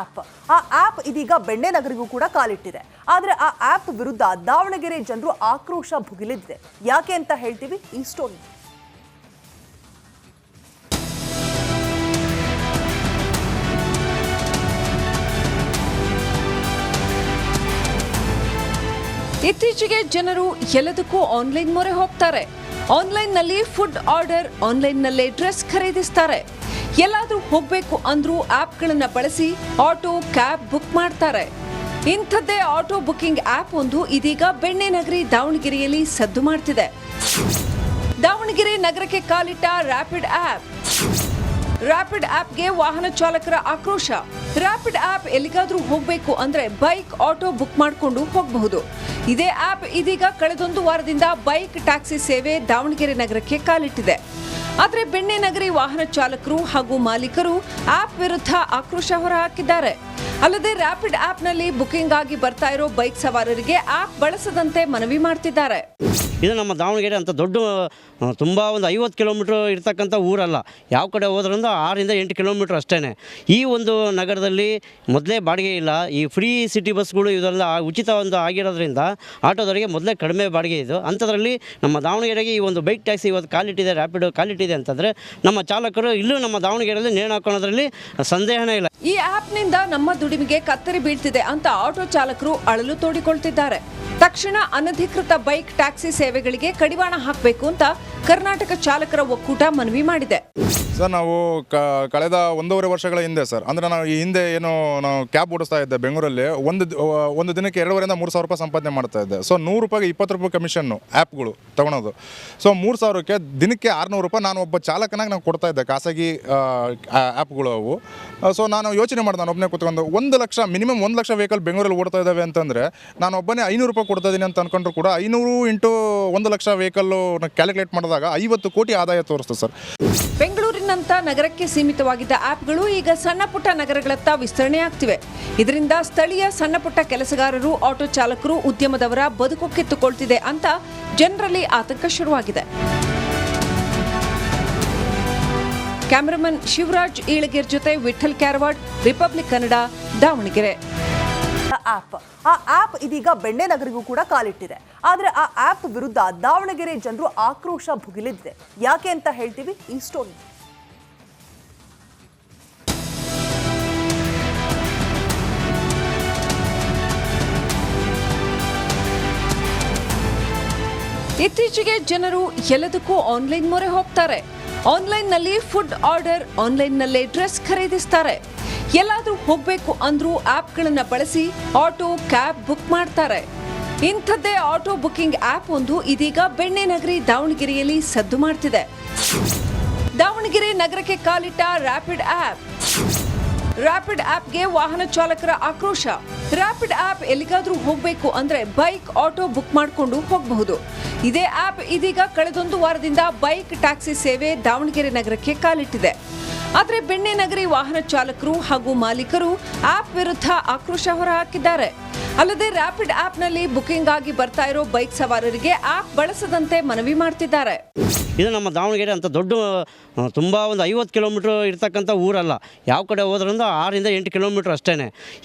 App ಆ app ಇದೀಗ ಬೆಣ್ಣೆ ನಗರಿಗೂ ಕೂಡ ಕಾಲಿಟ್ಟಿದೆ. ಆದರೆ ಆ ಆಪ್ ವಿರುದ್ಧ ದಾವಣಗೆರೆ ಜನರು ಆಕ್ರೋಶ ಭುಗಿಲಿದೆ. ಯಾಕೆ ಅಂತ ಹೇಳ್ತೀವಿ ಈ ಸ್ಟೋರಿ ಇತ್ತೀಚೆಗೆ ಜನರು ಎಲ್ಲದಕ್ಕೂ ಆನ್ಲೈನ್ ಮೊರೆ ಹೋಗ್ತಾರೆ. ಆನ್ಲೈನ್ನಲ್ಲಿ ಫುಡ್ ಆರ್ಡರ್ ಆನ್ಲೈನ್ನಲ್ಲೇ ಡ್ರೆಸ್ ಖರೀದಿಸ್ತಾರೆ. ಎಲ್ಲಾದ್ರೂ ಹೋಗ್ಬೇಕು ಅಂದ್ರೂ ಆಪ್ಗಳನ್ನ ಬಳಸಿ ಆಟೋ ಕ್ಯಾಬ್ ಬುಕ್ ಮಾಡ್ತಾರೆ. ಇಂಥದ್ದೇ ಆಟೋ ಬುಕ್ಕಿಂಗ್ ಆಪ್ ಒಂದು ಇದೀಗ ಬೆಣ್ಣೆ ನಗರಿ ದಾವಣಗೆರೆಯಲ್ಲಿ ಸದ್ದು ಮಾಡ್ತಿದೆ. ದಾವಣಗೆರೆ ನಗರಕ್ಕೆ ಕಾಲಿಟ್ಟ ರ್ಯಾಪಿಡ್ ಆಪ್ ರ್ಯಾಪಿಡ್ ಆಪ್ಗೆ ವಾಹನ ಚಾಲಕರ ಆಕ್ರೋಶ. ರ್ಯಾಪಿಡ್ ಆಪ್ ಎಲ್ಲಿಗಾದ್ರೂ ಹೋಗ್ಬೇಕು ಅಂದ್ರೆ ಬೈಕ್ ಆಟೋ ಬುಕ್ ಮಾಡಿಕೊಂಡು ಹೋಗಬಹುದು. ಇದೇ ಆಪ್ ಇದೀಗ ಕಳೆದೊಂದು ವಾರದಿಂದ ಬೈಕ್ ಟ್ಯಾಕ್ಸಿ ಸೇವೆ ದಾವಣಗೆರೆ ನಗರಕ್ಕೆ ಕಾಲಿಟ್ಟಿದೆ. ಆದ್ರೆ ಬೆಣ್ಣೆ ನಗರಿ ವಾಹನ ಚಾಲಕರು ಹಾಗೂ ಮಾಲೀಕರು ಆಪ್ ವಿರುದ್ಧ ಆಕ್ರೋಶ ಹೊರಹಾಕಿದ್ದಾರೆ. ಅಲ್ಲದೆ ರ್ಯಾಪಿಡ್ ಆಪ್ನಲ್ಲಿ ಬುಕಿಂಗ್ ಆಗಿ ಬರ್ತಾ ಇರೋ ಬೈಕ್ ಸವಾರರಿಗೆ ಆಪ್ ಬಳಸದಂತೆ ಮನವಿ ಮಾಡ್ತಿದ್ದಾರೆ. ಇದು ನಮ್ಮ ದಾವಣಗೆರೆ ಅಂತ ದೊಡ್ಡ ತುಂಬ ಒಂದು ಐವತ್ತು ಕಿಲೋಮೀಟ್ರ್ ಇರ್ತಕ್ಕಂಥ ಊರಲ್ಲ. ಯಾವ ಕಡೆ ಹೋದ್ರಿಂದ ಆರಿಂದ ಎಂಟು ಕಿಲೋಮೀಟ್ರ್ ಅಷ್ಟೇ ಈ ಒಂದು ನಗರದಲ್ಲಿ ಮೊದಲೇ ಬಾಡಿಗೆ ಇಲ್ಲ. ಈ ಫ್ರೀ ಸಿಟಿ ಬಸ್ಗಳು ಇದೆಲ್ಲ ಉಚಿತ ಒಂದು ಆಗಿರೋದ್ರಿಂದ ಆಟೋದವರಿಗೆ ಮೊದಲೇ ಕಡಿಮೆ ಬಾಡಿಗೆ ಇದು. ಅಂಥದ್ರಲ್ಲಿ ನಮ್ಮ ದಾವಣಗೆರೆಗೆ ಈ ಒಂದು ಬೈಕ್ ಟ್ಯಾಕ್ಸಿ ಇವತ್ತು ಕಾಲಿಟ್ಟಿದೆ ರ್ಯಾಪಿಡ್ ಕಾಲಿಟ್ಟಿದೆ ಅಂತಂದರೆ ನಮ್ಮ ಚಾಲಕರು ಇಲ್ಲೂ ನಮ್ಮ ದಾವಣಗೆರೆಯಲ್ಲಿ ನೇಣು ಹಾಕೋಳೋದ್ರಲ್ಲಿ ಸಂದೇಹನೇ ಇಲ್ಲ. ಈ ಆ್ಯಪ್ನಿಂದ ನಮ್ಮ ದುಡಿಮೆಗೆ ಕತ್ತರಿ ಬೀಳ್ತಿದೆ ಅಂತ ಆಟೋ ಚಾಲಕರು ಅಳಲು ತೋಡಿಕೊಳ್ತಿದ್ದಾರೆ. ತಕ್ಷಣ ಅನಧಿಕೃತ ಬೈಕ್, ಟ್ಯಾಕ್ಸಿ ಸೇವೆಗಳಿಗೆ ಕಡಿವಾಣ ಹಾಕಬೇಕು ಅಂತ ಕರ್ನಾಟಕ ಚಾಲಕರ ಒಕ್ಕೂಟ ಮನವಿ ಮಾಡಿದೆ. ಸರ್, ನಾವು ಕಳೆದ ಒಂದೂವರೆ ವರ್ಷಗಳ ಹಿಂದೆ ಸರ್, ಅಂದ್ರೆ ನಾವು ಈ ಹಿಂದೆ ಏನು ನಾವು ಕ್ಯಾಬ್ ಓಡಿಸ್ತಾ ಇದ್ದೆ ಬೆಂಗಳೂರಲ್ಲಿ, ಒಂದು ಒಂದು ದಿನಕ್ಕೆ ಎರಡೂವರೆಯಿಂದ ಮೂರು ಸಾವಿರ ರೂಪಾಯಿ ಸಂಪಾದನೆ ಮಾಡ್ತಾ ಇದ್ದೆ. ಸೊ ನೂರು ರೂಪಾಯಿಗೆ ಇಪ್ಪತ್ತು ರೂಪಾಯಿ ಕಮಿಷನ್ನು ಆ್ಯಪ್ಗಳು ತೊಗೊಳೋದು. ಸೊ ಮೂರು ಸಾವಿರಕ್ಕೆ ದಿನಕ್ಕೆ ಆರುನೂರು ರೂಪಾಯಿ ನಾನು ಒಬ್ಬ ಚಾಲಕನಾಗಿ ನಾನು ಕೊಡ್ತಾ ಇದ್ದೆ, ಖಾಸಗಿ ಆ್ಯಪ್ಗಳು ಅವು. ಸೊ ನಾನು ಯೋಚನೆ ಮಾಡಿದೆ ನಾನು ಒಬ್ಬನೇ ಕೂತ್ಕೊಂಡು, ಒಂದು ಲಕ್ಷ ಮಿನಿಮಮ್ ಒಂದು ಲಕ್ಷ ವೆಹಿಕಲ್ ಬೆಂಗಳೂರಲ್ಲಿ ಓಡ್ತಾ ಇದ್ದಾವೆ ಅಂತಂದರೆ, ನಾನು ಒಬ್ಬನೇ ಐನೂರು ರೂಪಾಯಿ ಕೊಡ್ತಾ ಇದ್ದೀನಿ ಅಂತ ಅನ್ಕೊಂಡ್ರು ಕೂಡ, ಐನೂರು ಇಂಟು ಒಂದು ಲಕ್ಷ ವೆಹಿಕಲ್ಲು ಕ್ಯಾಲ್ಕುಲೇಟ್ ಮಾಡಿದಾಗ ಐವತ್ತು ಕೋಟಿ ಆದಾಯ ತೋರಿಸ್ತು ಸರ್. ಬೆಂಗಳೂರಿನಂತ ನಗರಕ್ಕೆ ಸೀಮಿತವಾಗಿದ್ದ ಆಪ್ಗಳು ಈಗ ಸಣ್ಣ ಪುಟ್ಟ ನಗರಗಳತ್ತ ವಿಸ್ತರಣೆ ಆಗ್ತಿವೆ. ಇದರಿಂದ ಸ್ಥಳೀಯ ಸಣ್ಣ ಪುಟ್ಟ ಕೆಲಸಗಾರರು, ಆಟೋ ಚಾಲಕರು, ಉದ್ಯಮದವರ ಬದುಕು ಕಿತ್ತುಕೊಳ್ತಿದೆ ಅಂತ ಜನರಲ್ಲಿ ಆತಂಕ ಶುರುವಾಗಿದೆ. ಕ್ಯಾಮರಾಮನ್ ಶಿವರಾಜ್, ಈಳಗಿರ್ ಜೊತೆ ವಿಠಲ್ ಕ್ಯಾರವಾಡ್, ರಿಪಬ್ಲಿಕ್ ಕನ್ನಡ, ದಾವಣಗೆರೆ. ಆಪ್ ಆ ಆಪ್ ಇದೀಗ ಬೆಣ್ಣೆ ನಗರಿಗೂ ಕೂಡ ಕಾಲಿಟ್ಟಿದೆ. ಆದರೆ ಆ ಆಪ್ ವಿರುದ್ಧ ದಾವಣಗೆರೆ ಜನರು ಆಕ್ರೋಶ ಭುಗಿಲಿದೆ. ಯಾಕೆ ಅಂತ ಹೇಳ್ತೀವಿ ಈ ಸ್ಟೋರಿ ಇತ್ತೀಚೆಗೆ ಜನರು ಎಲ್ಲದಕ್ಕೂ ಆನ್ಲೈನ್ ಮೊರೆ ಹೋಗ್ತಾರೆ. ಆನ್ಲೈನ್ನಲ್ಲಿ ಫುಡ್ ಆರ್ಡರ್ ಆನ್ಲೈನ್ನಲ್ಲೇ ಡ್ರೆಸ್ ಖರೀದಿಸ್ತಾರೆ. ಎಲ್ಲಾದ್ರೂ ಹೋಗ್ಬೇಕು ಅಂದ್ರೂ ಆಪ್ಗಳನ್ನ ಬಳಸಿ ಆಟೋ ಕ್ಯಾಬ್ ಬುಕ್ ಮಾಡ್ತಾರೆ. ಇಂಥದ್ದೇ ಆಟೋ ಬುಕ್ಕಿಂಗ್ ಆಪ್ ಒಂದು ಇದೀಗ ಬೆಣ್ಣೆ ನಗರಿ ದಾವಣಗೆರೆಯಲ್ಲಿ ಸದ್ದು ಮಾಡ್ತಿದೆ. ದಾವಣಗೆರೆ ನಗರಕ್ಕೆ ಕಾಲಿಟ್ಟ ರ್ಯಾಪಿಡ್ ಆಪ್. ರ್ಯಾಪಿಡ್ ಆಪ್ಗೆ ವಾಹನ ಚಾಲಕರ ಆಕ್ರೋಶ. ರ್ಯಾಪಿಡ್ ಆಪ್ ಎಲ್ಲಿಗಾದ್ರೂ ಹೋಗ್ಬೇಕು ಅಂದ್ರೆ ಬೈಕ್ ಆಟೋ ಬುಕ್ ಮಾಡಿಕೊಂಡು ಹೋಗಬಹುದು. ಇದೇ ಆಪ್ ಇದೀಗ ಕಳೆದೊಂದು ವಾರದಿಂದ ಬೈಕ್ ಟ್ಯಾಕ್ಸಿ ಸೇವೆ ದಾವಣಗೆರೆ ನಗರಕ್ಕೆ ಕಾಲಿಟ್ಟಿದೆ. ಆದ್ರೆ ಬೆಣ್ಣೆ ನಗರಿ ವಾಹನ ಚಾಲಕರು ಹಾಗೂ ಮಾಲೀಕರು ಆಪ್ ವಿರುದ್ಧ ಆಕ್ರೋಶ ಹೊರಹಾಕಿದ್ದಾರೆ. ಅಲ್ಲದೆ ರ್ಯಾಪಿಡ್ ಆಪ್ನಲ್ಲಿ ಬುಕಿಂಗ್ ಆಗಿ ಬರ್ತಾ ಇರೋ ಬೈಕ್ ಸವಾರರಿಗೆ ಆಪ್ ಬಳಸದಂತೆ ಮನವಿ ಮಾಡ್ತಿದ್ದಾರೆ. ಇದು ನಮ್ಮ ದಾವಣಗೆರೆ ಅಂತ ದೊಡ್ಡ ತುಂಬ ಒಂದು ಐವತ್ತು ಕಿಲೋಮೀಟ್ರ್ ಇರ್ತಕ್ಕಂಥ ಊರಲ್ಲ. ಯಾವ ಕಡೆ ಹೋದ್ರಿಂದ ಆರರಿಂದ ಎಂಟು ಕಿಲೋಮೀಟ್ರ್ ಅಷ್ಟೇ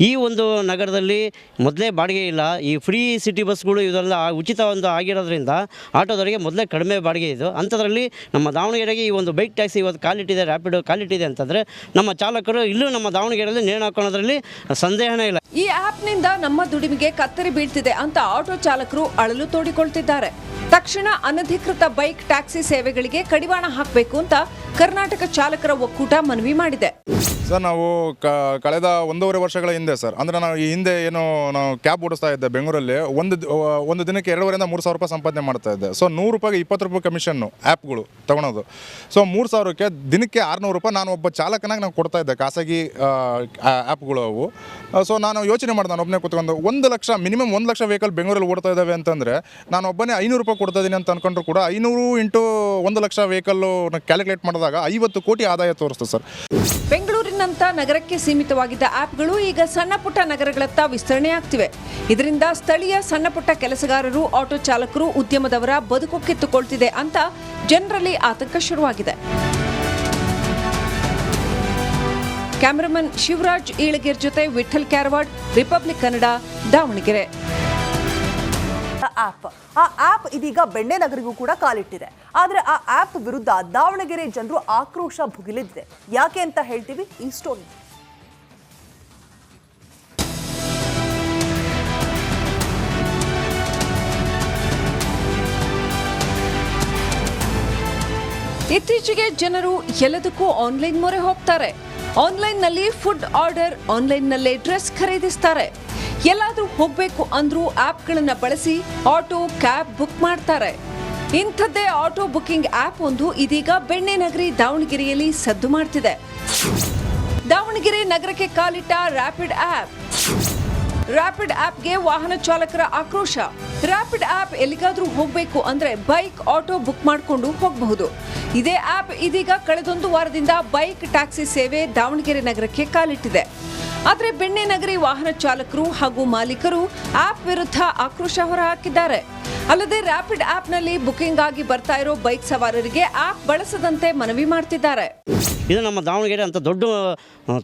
ಈ ಒಂದು ನಗರದಲ್ಲಿ ಮೊದಲೇ ಬಾಡಿಗೆ ಇಲ್ಲ. ಈ ಫ್ರೀ ಸಿಟಿ ಬಸ್ಗಳು ಇದೆಲ್ಲ ಉಚಿತ ಒಂದು ಆಗಿರೋದ್ರಿಂದ ಆಟೋದವರಿಗೆ ಮೊದಲೇ ಕಡಿಮೆ ಬಾಡಿಗೆ ಇದು. ಅಂಥದ್ರಲ್ಲಿ ನಮ್ಮ ದಾವಣಗೆರೆಗೆ ಈ ಒಂದು ಬೈಕ್ ಟ್ಯಾಕ್ಸಿ ಇವತ್ತು ಕಾಲಿಟ್ಟಿದೆ ರ್ಯಾಪಿಡ್ ಕಾಲಿಟ್ಟಿದೆ ಅಂತಂದರೆ ನಮ್ಮ ಚಾಲಕರು ಇಲ್ಲೂ ನಮ್ಮ ದಾವಣಗೆರೆಯಲ್ಲಿ ನೇಣು ಹಾಕೋಳೋದ್ರಲ್ಲಿ ಸಂದೇಹನೇ ಇಲ್ಲ. ಈ ಆ್ಯಪ್ನಿಂದ ನಮ್ಮ ದುಡಿಮೆಗೆ ಕತ್ತರಿ ಬೀಳ್ತಿದೆ ಅಂತ ಆಟೋ ಚಾಲಕರು ಅಳಲು ತೋಡಿಕೊಳ್ತಿದ್ದಾರೆ. ತಕ್ಷಣ ಅನಧಿಕೃತ ಬೈಕ್, ಟ್ಯಾಕ್ಸಿ ಸೇವೆಗಳಿಗೆ ಕಡಿವಾಣ ಹಾಕಬೇಕು ಅಂತ ಕರ್ನಾಟಕ ಚಾಲಕರ ಒಕ್ಕೂಟ ಮನವಿ ಮಾಡಿದೆ. ಸರ್, ನಾವು ಕಳೆದ ಒಂದೂವರೆ ವರ್ಷಗಳ ಹಿಂದೆ ಸರ್, ಅಂದ್ರೆ ನಾವು ಈ ಹಿಂದೆ ಏನು ನಾವು ಕ್ಯಾಬ್ ಓಡಿಸ್ತಾ ಇದ್ದೆ ಬೆಂಗಳೂರಲ್ಲಿ, ಒಂದು ಒಂದು ದಿನಕ್ಕೆ ಎರಡೂವರೆಯಿಂದ ಮೂರು ಸಾವಿರ ರೂಪಾಯಿ ಸಂಪಾದನೆ ಮಾಡ್ತಾ ಇದ್ದೆ. ಸೊ ನೂರು ರೂಪಾಯಿಗೆ ಇಪ್ಪತ್ತು ರೂಪಾಯಿ ಕಮಿಷನ್ನು ಆ್ಯಪ್ಗಳು ತಗೊಳೋದು. ಸೊ ಮೂರು ಸಾವಿರಕ್ಕೆ ದಿನಕ್ಕೆ ಆರುನೂರು ರೂಪಾಯಿ ನಾನು ಒಬ್ಬ ಚಾಲಕನಾಗಿ ನಾನು ಕೊಡ್ತಾ ಇದ್ದೆ, ಖಾಸಗಿ ಆ್ಯಪ್ಗಳು ಅವು. ಸೊ ನಾನು ಯೋಚನೆ ಮಾಡಿದೆ, ನಾನು ಒಬ್ಬನೇ ಕೂತ್ಕೊಂಡು ಒಂದು ಲಕ್ಷ, ಮಿನಿಮಮ್ ಒಂದು ಲಕ್ಷ ವೆಹಿಕಲ್ ಬೆಂಗಳೂರಲ್ಲಿ ಓಡ್ತಾ ಇದ್ದಾವೆ ಅಂತಂದರೆ, ನಾನು ಒಬ್ಬನೇ ಐನೂರು ರೂಪಾಯಿ ಕೊಡ್ತಾ ಇದ್ದೀನಿ ಅಂತ ಅನ್ಕೊಂಡ್ರು ಕೂಡ ಐನೂರು ಇಂಟು ಒಂದು ಲಕ್ಷ ವೆಹಿಕಲ್ಲು ಕ್ಯಾಲ್ಕುಲೇಟ್ ಮಾಡಿದಾಗ ಐವತ್ತು ಕೋಟಿ ಆದಾಯ ತೋರಿಸ್ತು ಸರ್. ಬೆಂಗಳೂರಿನಂಥ ನಗರಕ್ಕೆ ಸೀಮಿತವಾಗಿದ್ದ ಆ್ಯಪ್ಗಳು ಈಗ ಸಣ್ಣ ಪುಟ್ಟ ನಗರಗಳತ್ತ ವಿಸ್ತರಣೆ ಆಗ್ತಿವೆ. ಇದರಿಂದ ಸ್ಥಳೀಯ ಸಣ್ಣ ಪುಟ್ಟ ಕೆಲಸಗಾರರು, ಆಟೋ ಚಾಲಕರು, ಉದ್ಯಮದವರ ಬದುಕು ಕಿತ್ತುಕೊಳ್ತಿದೆ ಅಂತ ಜನರಲ್ಲಿ ಆತಂಕ ಶುರುವಾಗಿದೆ. ಕ್ಯಾಮರಾಮನ್ ಶಿವರಾಜ್ ಈಳಗಿರ್ ಜೊತೆ ವಿಠಲ್ ಕ್ಯಾರವಾಡ್ ರಿಪಬ್ಲಿಕ್ ಕನ್ನಡ ದಾವಣಗೆರೆ. ಆಪ್. ಆ ಆಪ್ ಇದೀಗ ಬೆಣ್ಣೆ ನಗರಿಗೂ ಕೂಡ ಕಾಲಿಟ್ಟಿದೆ. ಆದ್ರೆ ಆ ಆಪ್ ವಿರುದ್ಧ ದಾವಣಗೆರೆ ಜನರು ಆಕ್ರೋಶ ಭುಗಿಲಿದೆ. ಯಾಕೆ ಅಂತ ಹೇಳ್ತೀವಿ ಈ ಸ್ಟೋರಿ ಇತ್ತೀಚೆಗೆ ಜನರು ಎಲ್ಲದಕ್ಕೂ ಆನ್ಲೈನ್ ಮೊರೆ ಹೋಗ್ತಾರೆ. ಆನ್ಲೈನ್ನಲ್ಲಿ ಫುಡ್ ಆರ್ಡರ್, ಆನ್ಲೈನ್ನಲ್ಲೇ ಡ್ರೆಸ್ ಖರೀದಿಸ್ತಾರೆ. ಎಲ್ಲಾದರೂ ಹೋಗಬೇಕು ಅಂದ್ರೂ ಆ್ಯಪ್ಗಳನ್ನು ಬಳಸಿ ಆಟೋ, ಕ್ಯಾಬ್ ಬುಕ್ ಮಾಡ್ತಾರೆ. ಇಂಥದ್ದೇ ಆಟೋ ಬುಕ್ಕಿಂಗ್ ಆಪ್ ಒಂದು ಇದೀಗ ಬೆಣ್ಣೆ ನಗರಿ ದಾವಣಗೆರೆಯಲ್ಲಿ ಸದ್ದು ಮಾಡ್ತಿದೆ. ದಾವಣಗೆರೆ ನಗರಕ್ಕೆ ಕಾಲಿಟ್ಟ ರ್ಯಾಪಿಡ್ ಆಪ್. ರ್ಯಾಪಿಡ್ ಆಪ್ಗೆ ವಾಹನ ಚಾಲಕರ ಆಕ್ರೋಶ. ರ್ಯಾಪಿಡ್ ಆಪ್ ಎಲ್ಲಿಗಾದ್ರೂ ಹೋಗ್ಬೇಕು ಅಂದ್ರೆ ಬೈಕ್, ಆಟೋ ಬುಕ್ ಮಾಡಿಕೊಂಡು ಹೋಗಬಹುದು. ಇದೇ ಆಪ್ ಇದೀಗ ಕಳೆದೊಂದು ವಾರದಿಂದ ಬೈಕ್, ಟ್ಯಾಕ್ಸಿ ಸೇವೆ ದಾವಣಗೆರೆ ನಗರಕ್ಕೆ ಕಾಲಿಟ್ಟಿದೆ. ಆದ್ರೆ ಬೆಣ್ಣೆ ನಗರಿ ವಾಹನ ಚಾಲಕರು ಹಾಗೂ ಮಾಲೀಕರು ಆಪ್ ವಿರುದ್ಧ ಆಕ್ರೋಶ ಹೊರಹಾಕಿದ್ದಾರೆ. ಅಲ್ಲದೆ ರ್ಯಾಪಿಡ್ ಆಪ್ನಲ್ಲಿ ಬುಕಿಂಗ್ ಆಗಿ ಬರ್ತಾ ಇರೋ ಬೈಕ್ ಸವಾರರಿಗೆ ಆಪ್ ಬಳಸದಂತೆ ಮನವಿ ಮಾಡ್ತಿದ್ದಾರೆ. ಇದು ನಮ್ಮ ದಾವಣಗೆರೆ ಅಂತ ದೊಡ್ಡ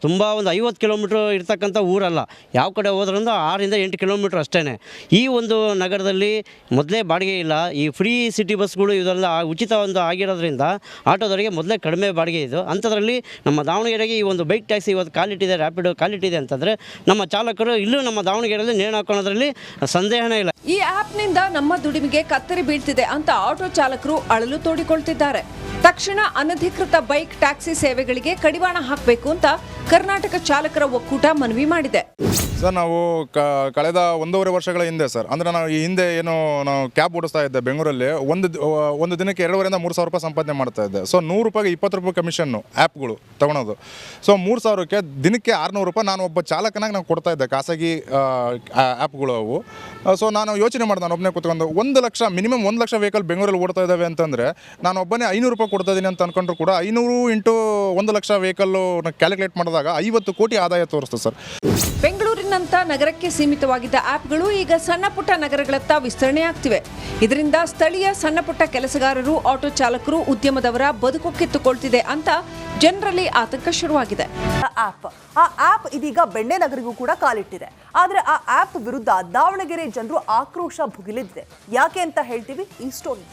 ತುಂಬ ಒಂದು ಐವತ್ತು ಕಿಲೋಮೀಟ್ರ್ ಇರ್ತಕ್ಕಂಥ ಊರಲ್ಲ. ಯಾವ ಕಡೆ ಹೋದ್ರಿಂದ ಆರರಿಂದ ಎಂಟು ಕಿಲೋಮೀಟ್ರ್ ಅಷ್ಟೇ ಈ ಒಂದು ನಗರದಲ್ಲಿ ಮೊದಲೇ ಬಾಡಿಗೆ ಇಲ್ಲ. ಈ ಫ್ರೀ ಸಿಟಿ ಬಸ್ಗಳು ಇದೆಲ್ಲ ಉಚಿತ ಒಂದು ಆಗಿರೋದ್ರಿಂದ ಆಟೋದವರಿಗೆ ಮೊದಲೇ ಕಡಿಮೆ ಬಾಡಿಗೆ ಇದು. ಅಂಥದ್ರಲ್ಲಿ ನಮ್ಮ ದಾವಣಗೆರೆಗೆ ಈ ಒಂದು ಬೈಕ್ ಟ್ಯಾಕ್ಸಿ ಇವತ್ತು ಕಾಲಿಟ್ಟಿದೆ ರ್ಯಾಪಿಡ್ ಕಾಲಿಟ್ಟಿದೆ ಅಂತಂದರೆ ನಮ್ಮ ಚಾಲಕರು ಇಲ್ಲೂ ನಮ್ಮ ದಾವಣಗೆರೆಯಲ್ಲಿ ನೇಣು ಹಾಕೋಣದ್ರಲ್ಲಿ ಸಂದೇಹನೇ ಇಲ್ಲ. ಈ ಆ್ಯಪ್ನಿಂದ ನಮ್ಮ ದುಡಿಮೆಗೆ ಕತ್ತರಿ ಬೀಳ್ತಿದೆ ಅಂತ ಆಟೋ ಚಾಲಕರು ಅಳಲು ತೋಡಿಕೊಳ್ತಿದ್ದಾರೆ. ತಕ್ಷಣ ಅನಧಿಕೃತ ಬೈಕ್, ಟ್ಯಾಕ್ಸಿ ಸೇವೆಗಳಿಗೆ ಕಡಿವಾಣ ಹಾಕಬೇಕು ಅಂತ ಕರ್ನಾಟಕ ಚಾಲಕರ ಒಕ್ಕೂಟ ಮನವಿ ಮಾಡಿದೆ. ಸರ್, ನಾವು ಕಳೆದ ಒಂದೂವರೆ ವರ್ಷಗಳ ಹಿಂದೆ ಸರ್, ಅಂದ್ರೆ ನಾವು ಈ ಹಿಂದೆ ಏನು ನಾವು ಕ್ಯಾಬ್ ಓಡಿಸ್ತಾ ಇದ್ದೆ ಬೆಂಗಳೂರಲ್ಲಿ, ಒಂದು ಒಂದು ದಿನಕ್ಕೆ ಎರಡೂವರೆಯಿಂದ ಮೂರು ಸಾವಿರ ರೂಪಾಯಿ ಸಂಪಾದನೆ ಮಾಡ್ತಾ ಇದ್ದೆ. ಸೊ ನೂರು ರೂಪಾಯಿಗೆ ಇಪ್ಪತ್ತು ರೂಪಾಯಿ ಕಮಿಷನ್ನು ಆ್ಯಪ್ಗಳು ತೊಗೊಳೋದು. ಸೊ ಮೂರು ಸಾವಿರಕ್ಕೆ ದಿನಕ್ಕೆ ಆರುನೂರು ರೂಪಾಯಿ ನಾನು ಒಬ್ಬ ಚಾಲಕನಾಗಿ ನಾನು ಕೊಡ್ತಾ ಇದ್ದೆ, ಖಾಸಗಿ ಆ್ಯಪ್ಗಳು ಅವು. ಸೊ ನಾನು ಯೋಚನೆ ಮಾಡಿದೆ, ನಾನು ಒಬ್ಬನೇ ಕೂತ್ಕೊಂಡು, ಒಂದು ಲಕ್ಷ, ಮಿನಿಮಮ್ ಒಂದು ಲಕ್ಷ ವೆಹಿಕಲ್ ಬೆಂಗಳೂರಲ್ಲಿ ಓಡ್ತಾ ಇದ್ದಾವೆ ಅಂತಂದರೆ, ನಾನು ಒಬ್ಬನೇ ಐನೂರು ರೂಪಾಯಿ ಕೊಡ್ತಾ ಇದ್ದೀನಿ ಅಂತ ಅನ್ಕೊಂಡ್ರು ಕೂಡ ಐನೂರು ಇಂಟು ಒಂದು ಲಕ್ಷ ವೆಹಿಕಲ್ಲು ಕ್ಯಾಲ್ಕುಲೇಟ್ ಮಾಡಿದಾಗ ಐವತ್ತು ಕೋಟಿ ಆದಾಯ ತೋರಿಸ್ತದೆ ಸರ್. ಬೆಂಗಳೂರಿನಂತ ನಗರಕ್ಕೆ ಸೀಮಿತವಾಗಿದ್ದ ಆಪ್ಗಳು ಈಗ ಸಣ್ಣ ಪುಟ್ಟ ನಗರಗಳತ್ತ ವಿಸ್ತರಣೆ ಆಗ್ತಿವೆ. ಇದರಿಂದ ಸ್ಥಳೀಯ ಸಣ್ಣ ಪುಟ್ಟ ಕೆಲಸಗಾರರು ಆಟೋ ಚಾಲಕರು ಉದ್ಯಮದವರ ಬದುಕು ಕಿತ್ತುಕೊಳ್ತಿದೆ ಅಂತ ಜನರಲ್ಲಿ ಆತಂಕ ಶುರುವಾಗಿದೆ. ಆಪ್ ಆ ಆಪ್ ಇದೀಗ ಬೆಣ್ಣೆ ನಗರಿಗೂ ಕೂಡ ಕಾಲಿಟ್ಟಿದೆ. ಆದ್ರೆ ಆ ಆಪ್ ವಿರುದ್ಧ ದಾವಣಗೆರೆ ಜನರು ಆಕ್ರೋಶ ಭುಗಿಲಿದೆ ಯಾಕೆ ಅಂತ ಹೇಳ್ತೀವಿ ಈ ಸ್ಟೋರಿ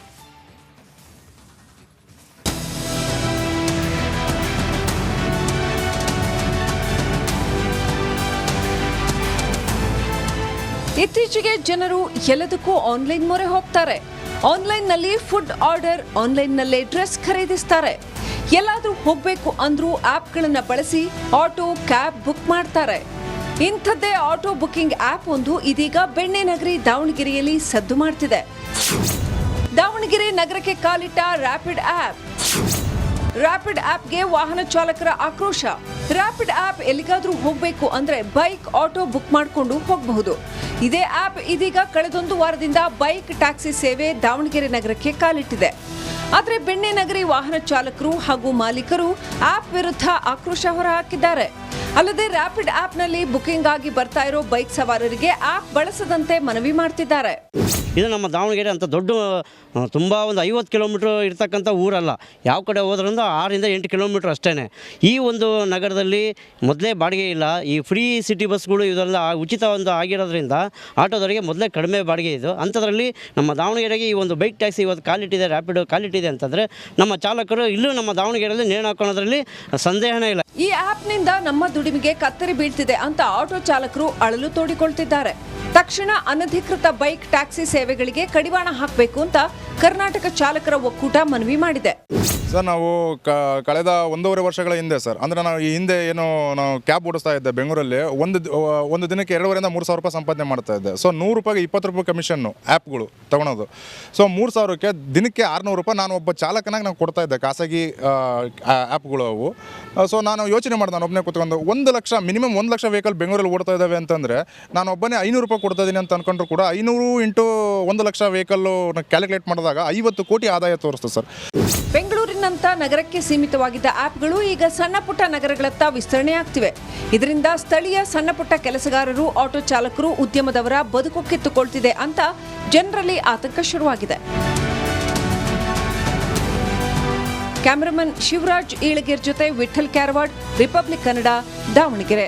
ಇತ್ತೀಚೆಗೆ ಜನರು ಎಲ್ಲದಕ್ಕೂ ಆನ್ಲೈನ್ ಮೊರೆ ಹೋಗ್ತಾರೆ. ಆನ್ಲೈನ್ನಲ್ಲಿ ಫುಡ್ ಆರ್ಡರ್ ಆನ್ಲೈನ್ನಲ್ಲೇ ಡ್ರೆಸ್ ಖರೀದಿಸ್ತಾರೆ. ಎಲ್ಲಾದರೂ ಹೋಗಬೇಕು ಅಂದ್ರೂ ಆ್ಯಪ್ಗಳನ್ನು ಬಳಸಿ ಆಟೋ ಕ್ಯಾಬ್ ಬುಕ್ ಮಾಡ್ತಾರೆ. ಇಂಥದ್ದೇ ಆಟೋ ಬುಕ್ಕಿಂಗ್ ಆಪ್ ಒಂದು ಇದೀಗ ಬೆಣ್ಣೆ ನಗರಿ ದಾವಣಗೆರೆಯಲ್ಲಿ ಸದ್ದು ಮಾಡ್ತಿದೆ. ದಾವಣಗೆರೆ ನಗರಕ್ಕೆ ಕಾಲಿಟ್ಟ ರ್ಯಾಪಿಡ್ ಆಪ್ ರ್ಯಾಪಿಡ್ ಆಪ್ಗೆ ವಾಹನ ಚಾಲಕರ ಆಕ್ರೋಶ. ರ್ಯಾಪಿಡ್ ಆಪ್ ಎಲ್ಲಿಗಾದ್ರೂ ಹೋಗಬೇಕು ಅಂದ್ರೆ ಬೈಕ್, ಆಟೋ ಬುಕ್ ಮಾಡಿಕೊಂಡು ಹೋಗಬಹುದು. ಇದೇ ಆಪ್ ಇದೀಗ ಕಳೆದೊಂದು ವಾರದಿಂದ ಬೈಕ್, ಟ್ಯಾಕ್ಸಿ ಸೇವೆ ದಾವಣಗೆರೆ ನಗರಕ್ಕೆ ಕಾಲಿಟ್ಟಿದೆ. ಆದರೆ ಬೆಣ್ಣೆ ನಗರಿ ವಾಹನ ಚಾಲಕರು ಹಾಗೂ ಮಾಲೀಕರು ಆಪ್ ವಿರುದ್ಧ ಆಕ್ರೋಶ ಹೊರಹಾಕಿದ್ದಾರೆ. ಅಲ್ಲದೆ ರ್ಯಾಪಿಡ್ ಆಪ್ನಲ್ಲಿ ಬುಕಿಂಗ್ ಆಗಿ ಬರ್ತಾ ಇರೋ ಬೈಕ್ ಸವಾರರಿಗೆ ಆಪ್ ಬಳಸದಂತೆ ಮನವಿ ಮಾಡ್ತಿದ್ದಾರೆ. ಇದು ನಮ್ಮ ದಾವಣಗೆರೆ ಅಂತ ದೊಡ್ಡ ತುಂಬ ಒಂದು ಐವತ್ತು ಕಿಲೋಮೀಟ್ರ್ ಇರ್ತಕ್ಕಂಥ ಊರಲ್ಲ. ಯಾವ ಕಡೆ ಹೋದ್ರಿಂದ ಆರರಿಂದ ಎಂಟು ಕಿಲೋಮೀಟ್ರ್ ಅಷ್ಟೇ ಈ ಒಂದು ನಗರದಲ್ಲಿ ಮೊದಲೇ ಬಾಡಿಗೆ ಇಲ್ಲ. ಈ ಫ್ರೀ ಸಿಟಿ ಬಸ್ಗಳು ಇದೆಲ್ಲ ಉಚಿತ ಒಂದು ಆಗಿರೋದ್ರಿಂದ ಆಟೋದವರಿಗೆ ಮೊದಲೇ ಕಡಿಮೆ ಬಾಡಿಗೆ ಇದು. ಅಂಥದ್ರಲ್ಲಿ ನಮ್ಮ ದಾವಣಗೆರೆಗೆ ಈ ಒಂದು ಬೈಕ್ ಟ್ಯಾಕ್ಸಿ ಇವತ್ತು ಕಾಲಿಟ್ಟಿದೆ ರ್ಯಾಪಿಡ್ ಕಾಲಿಟ್ಟಿದೆ ಅಂತಂದರೆ ನಮ್ಮ ಚಾಲಕರು ಇಲ್ಲೂ ನಮ್ಮ ದಾವಣಗೆರೆಯಲ್ಲಿ ನೇಣು ಹಾಕೋಣದ್ರಲ್ಲಿ ಸಂದೇಹನೇ ಇಲ್ಲ. ಈ ಆ್ಯಪ್ನಿಂದ ನಮ್ಮ ದುಡಿಮೆಗೆ ಕತ್ತರಿ ಬೀಳ್ತಿದೆ ಅಂತ ಆಟೋ ಚಾಲಕರು ಅಳಲು ತೋಡಿಕೊಳ್ತಿದ್ದಾರೆ. ತಕ್ಷಣ ಅನಧಿಕೃತ ಬೈಕ್, ಟ್ಯಾಕ್ಸಿ ಸೇವೆಗಳಿಗೆ ಕಡಿವಾಣ ಹಾಕಬೇಕು ಅಂತ ಕರ್ನಾಟಕ ಚಾಲಕರ ಒಕ್ಕೂಟ ಮನವಿ ಮಾಡಿದೆ. ಸರ್, ನಾವು ಕಳೆದ ಒಂದೂವರೆ ವರ್ಷಗಳ ಹಿಂದೆ ಸರ್, ಅಂದ್ರೆ ನಾವು ಈ ಹಿಂದೆ ಏನು ನಾವು ಕ್ಯಾಬ್ ಓಡಿಸ್ತಾ ಇದ್ದೆ ಬೆಂಗಳೂರಲ್ಲಿ, ಒಂದು ಒಂದು ದಿನಕ್ಕೆ ಎರಡೂವರೆಯಿಂದ ಮೂರು ಸಾವಿರ ರೂಪಾಯಿ ಸಂಪಾದನೆ ಮಾಡ್ತಾ ಇದ್ದೆ. ಸೊ ನೂರು ರೂಪಾಯಿಗೆ ಇಪ್ಪತ್ತು ರೂಪಾಯಿ ಕಮಿಷನ್ನು ಆ್ಯಪ್ಗಳು ತಗೊಳೋದು. ಸೊ ಮೂರು ಸಾವಿರಕ್ಕೆ ದಿನಕ್ಕೆ ಆರುನೂರು ರೂಪಾಯಿ ನಾನು ಒಬ್ಬ ಚಾಲಕನಾಗಿ ನಾನು ಕೊಡ್ತಾ ಇದ್ದೆ, ಖಾಸಗಿ ಆ್ಯಪ್ಗಳು ಅವು. ಸೊ ನಾನು ಯೋಚನೆ ಮಾಡಿದೆ, ನಾನು ಒಬ್ಬನೇ ಕೂತ್ಕೊಂಡು ಒಂದು ಲಕ್ಷ, ಮಿನಿಮಮ್ ಒಂದು ಲಕ್ಷ ವೆಹಿಕಲ್ ಬೆಂಗಳೂರಲ್ಲಿ ಓಡ್ತಾ ಇದ್ದಾವೆ ಅಂತಂದರೆ, ನಾನು ಒಬ್ಬನೇ ಐನೂರು ರೂಪಾಯಿ ಕೊಡ್ತಾ ಇದ್ದೀನಿ ಅಂತ ಅನ್ಕೊಂಡ್ರು ಕೂಡ ಐನೂರು ಇಂಟು ಒಂದು ಲಕ್ಷ ವೆಹಿಕಲ್ಲು ಕ್ಯಾಲ್ಕುಲೇಟ್ ಮಾಡಿದಾಗ ಐವತ್ತು ಕೋಟಿ ಆದಾಯ ತೋರಿಸ್ತು ಸರ್. ಬೆಂಗಳೂರಿನಂಥ ನಗರಕ್ಕೆ ಸೀಮಿತವಾಗಿದ್ದ ಆ್ಯಪ್ಗಳು ಈಗ ಸಣ್ಣ ಪುಟ್ಟ ನಗರಗಳತ್ತ ವಿಸ್ತರಣೆ ಆಗ್ತಿವೆ. ಇದರಿಂದ ಸ್ಥಳೀಯ ಸಣ್ಣ ಪುಟ್ಟ ಕೆಲಸಗಾರರು, ಆಟೋ ಚಾಲಕರು, ಉದ್ಯಮದವರ ಬದುಕು ಕಿತ್ತುಕೊಳ್ತಿದೆ ಅಂತ ಜನರಲ್ಲಿ ಆತಂಕ ಶುರುವಾಗಿದೆ. ಕ್ಯಾಮರಾಮನ್ ಶಿವರಾಜ್ ಈಳಗೇರ್ ಜೊತೆ ವಿಠಲ್ ಕ್ಯಾರವಾಡ್ ರಿಪಬ್ಲಿಕ್ ಕನ್ನಡ ದಾವಣಗೆರೆ.